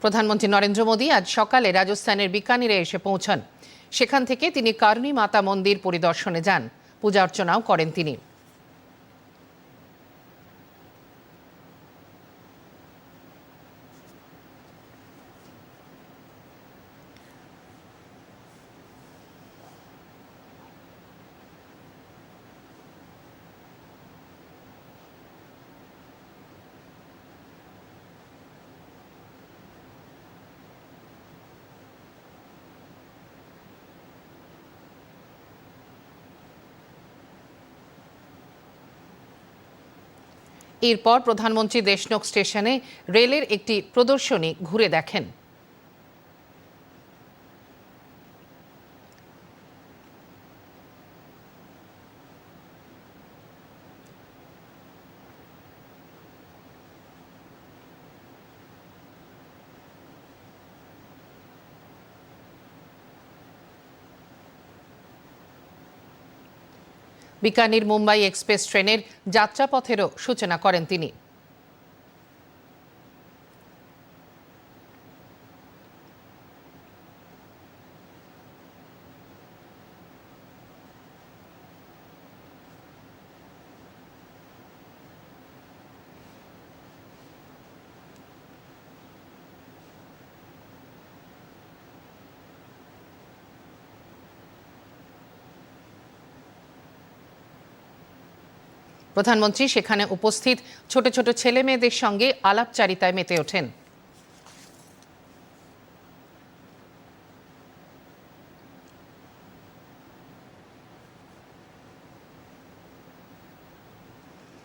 প্রধানমন্ত্রী নরেন্দ্র মোদী আজ সকালে রাজস্থানের বিকানিরে এসে পৌঁছান। সেখান থেকে তিনি কারণী মাতা মন্দির পরিদর্শনে যান। পূজা অর্চনাও করেন তিনি। এরপর প্রধানমন্ত্রী দেশনক স্টেশনে রেলের একটি প্রদর্শনী ঘুরে দেখেন। বিকানির মুম্বাই এক্সপ্রেস ট্রেনের যাত্রাপথেরও সূচনা করেন তিনি। প্রধানমন্ত্রী সেখানে উপস্থিত ছোট ছোট ছেলে মেয়েদের সঙ্গে আলাপচারিতায় মেতে ওঠেন।